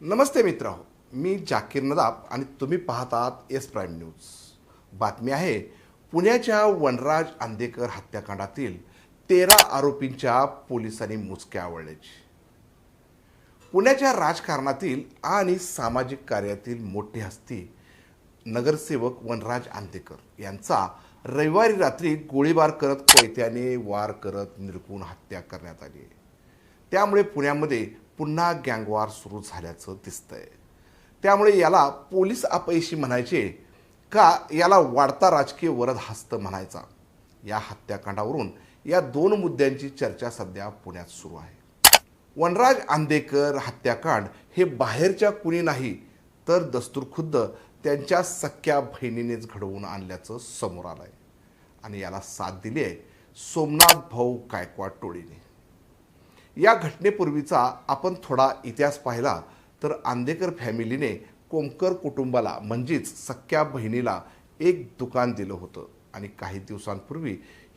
नमस्ते मित्र मी जाकीर नदाब आणि तुम्ही पाहतात एस प्राईम न्यूज. बातमी आहे पुण्याच्या वनराज आंदेकर हत्याकांडातील तेरा आरोपींच्या पोलिसांनी मुचक्या आवळल्याची पुण्याच्या राजकारणातील आणि सामाजिक कार्यातील मोठी हस्ती नगरसेवक वनराज आंदेकर यांचा रविवारी रात्री गोळीबार करत कोयत्याने वार करत निरकून हत्या करण्यात आली त्यामुळे पुण्यामध्ये पुन्हा गँगवार सुरू झाल्याचं दिसतंय. त्यामुळे याला पोलीस अपयशी म्हणायचे का याला वाढता राजकीय वरद हस्त म्हणायचा? या हत्याकांडावरून या दोन मुद्द्यांची चर्चा सध्या पुण्यात सुरू आहे. वनराज आंदेकर हत्याकांड हे बाहेरच्या कुणी नाही तर दस्तूरखुद्द त्यांच्या सख्या बहिणीनेच घडवून आणल्याचं समोर आलं आहे आणि याला साथ दिली आहे सोमनाथ भाऊ गायकवाड टोळीने. या घटनेपूर्वीचा आपण थोडा इतिहास पाहिला तर आंदेकर फॅमिलीने कोमकर कुटुंबाला म्हणजेच सख्या बहिणीला एक दुकान दिलं होतं. आणि काही दिवसांपूर्वी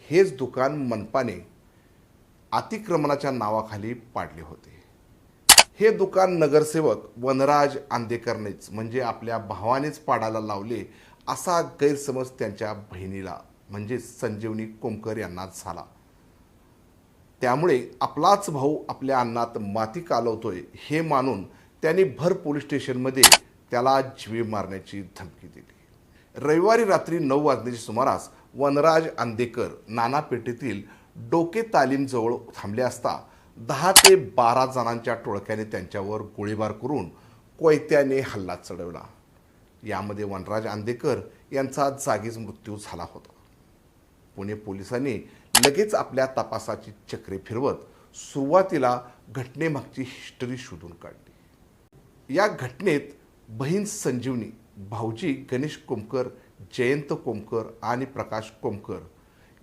हेच दुकान मनपाने अतिक्रमणाच्या नावाखाली पाडले होते. हे दुकान नगरसेवक वनराज आंदेकरनेच म्हणजे आपल्या भावानेच पाडायला लावले असा गैरसमज त्यांच्या बहिणीला म्हणजेच संजीवनी कोमकर यांना झाला. त्यामुळे आपलाच भाऊ आपल्या अन्नात माती कालवतोय हे मानून त्यांनी भर पोलीस स्टेशनमध्ये त्याला जीवे मारण्याची धमकी दिली. रविवारी रात्री नऊ वाजण्याच्या सुमारास वनराज आंदेकर नाना पेठेतील डोके तालीमजवळ थांबले असता दहा ते बारा जणांच्या टोळक्याने त्यांच्यावर गोळीबार करून कोयत्याने हल्ला चढवला. यामध्ये वनराज आंदेकर यांचा जागीच मृत्यू झाला होता. पुणे पोलिसांनी लगेच आपल्या तपासाची चक्रे फिरवत सुरुवातीला घटनेमागची हिस्टरी शोधून काढली. या घटनेत बहीण संजीवनी भाऊजी गणेश कोमकर जयंत कोमकर आणि प्रकाश कोमकर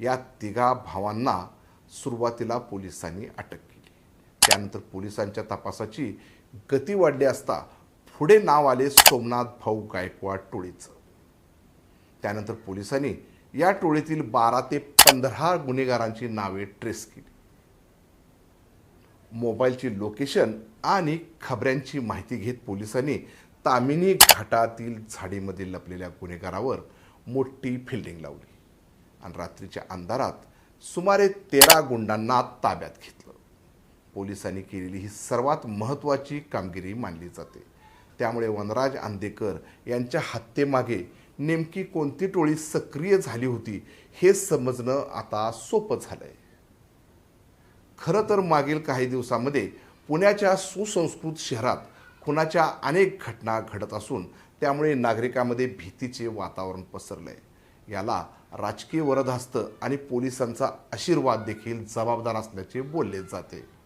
या तिघा भावांना सुरुवातीला पोलिसांनी अटक केली. त्यानंतर पोलिसांच्या तपासाची गती वाढली असता पुढे नाव आले सोमनाथ भाऊ गायकवाड टोळीचं. त्यानंतर पोलिसांनी या टोळीतील बारा ते पंधरा गुन्हेगारांची नावे ट्रेस केली. मोबाईलची लोकेशन आणि खबऱ्यांची माहिती घेत पोलिसांनी तामिनी घाटातील झाडीमध्ये लपलेल्या गुन्हेगारावर मोठी फिल्डिंग लावली आणि रात्रीच्या अंधारात सुमारे तेरा गुंडांना ताब्यात घेतलं. पोलिसांनी केलेली ही सर्वात महत्त्वाची कामगिरी मानली जाते. त्यामुळे वनराज आंदेकर यांच्या हत्येमागे नेमकी कोणती टोळी सक्रिय झाली होती हे समजणं आता सोपं झालं आहे खरं तर मागील काही दिवसामध्ये पुण्याच्या सुसंस्कृत शहरात खुनाच्या अनेक घटना घडत असून त्यामुळे नागरिकांमध्ये भीतीचे वातावरण पसरलं आहे याला राजकीय वरदहस्त आणि पोलिसांचा आशीर्वाद देखील जबाबदार असल्याचे बोलले जाते.